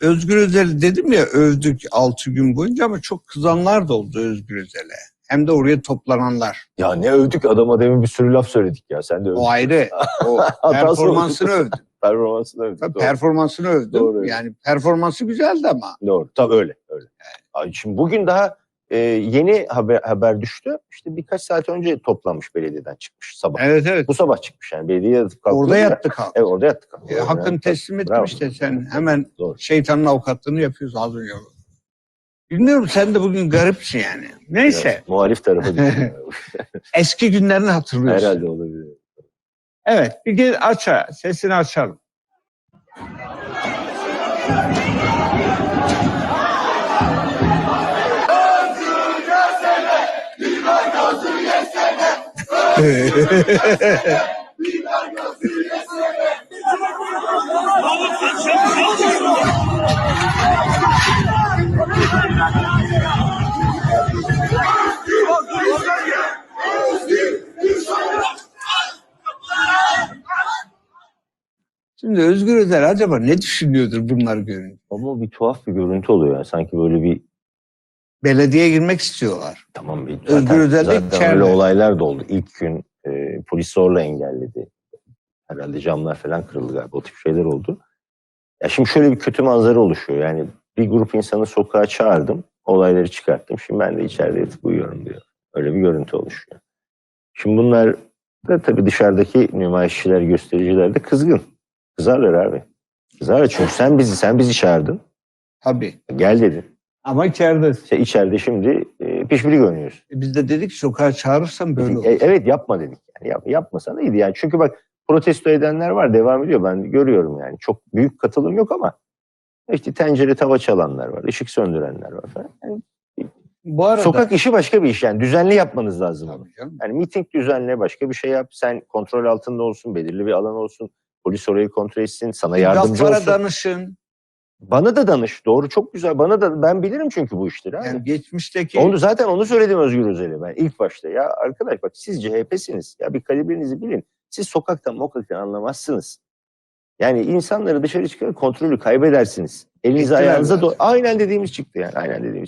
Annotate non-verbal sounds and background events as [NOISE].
Özgür Özel dedim ya övdük 6 gün boyunca ama çok kızanlar da oldu Özgür Özel'e. Hem de oraya toplananlar. Ya ne övdük adama demin bir sürü laf söyledik ya. Sen de övdün. O ayrı. [LAUGHS] O performansını övdüm. Performansını övdük. Tabii Doğru. performansını övdüm. Doğru. Yani performansı güzeldi ama. Doğru. Tabii öyle. öyle. Ay, Şimdi bugün daha e, yeni haber, haber düştü. İşte birkaç saat önce toplanmış belediyeden çıkmış sabah. Evet evet. Bu sabah çıkmış yani belediye yatıp kalktı. Orada yattık kalk. Evet orada yattık. E, hakkını teslim ettim işte sen hemen Doğru. şeytanın avukatlığını yapıyorsun az önce. Bilmiyorum sen de bugün garipsin yani. Neyse Evet, muhalif [LAUGHS] düşüyor. eski günlerini hatırlıyorsun. Herhalde olabilir. Evet bir gel aç ha, sesini açalım. Şimdi Özgür Özel acaba ne düşünüyordur bunları görünce? Ama bir tuhaf bir görüntü oluyor yani. Sanki böyle bir Belediyeye girmek istiyorlar. tamam Özgür Özel de zaten içeride. öyle olaylar da oldu. İlk gün e, polis zorla engelledi. Herhalde camlar falan kırıldı galiba. O tip şeyler oldu. Ya şimdi şöyle bir kötü manzara oluşuyor. Yani bir grup insanı sokağa çağırdım. Olayları çıkarttım. Şimdi ben de içeride yatıp uyuyorum diyor. Öyle bir görüntü oluşuyor. Şimdi bunlar da tabii dışarıdaki nümayişçiler, göstericiler de kızgın. Kızarlar abi. Kızarlar çünkü sen bizi sen bizi çağırdın. Tabii. Gel dedin. Ama içeride. İşte içeride şimdi e, pişpirik oynuyorsun. E, Biz de dedik sokağa çağırırsan böyle olur. E, evet yapma dedik. Yani yap, yapmasan iyiydi yani. Çünkü bak protesto edenler var devam ediyor. Ben görüyorum yani. Çok büyük katılım yok ama işte tencere tava çalanlar var. ışık söndürenler var falan. Yani Bu arada sokak işi başka bir iş yani. Düzenli yapmanız lazım onu. Yani miting düzenle başka bir şey yap. Sen kontrol altında olsun. Belirli bir alan olsun. Polis orayı kontrol etsin. Sana yardımcı olsun. danışın. Bana da danış. Doğru çok güzel. Bana da ben bilirim çünkü bu işleri. abi. Yani geçmişteki Onu zaten onu söyledim Özgür Özel'e ben ilk başta. Ya arkadaş bak siz CHP'siniz. Ya bir kalibrenizi bilin. Siz sokaktan mokaktan anlamazsınız. Yani insanları dışarı çıkarır kontrolü kaybedersiniz. Elinize Ettiler ayağınıza do- aynen dediğimiz çıktı yani. Aynen dediğimiz çıktı.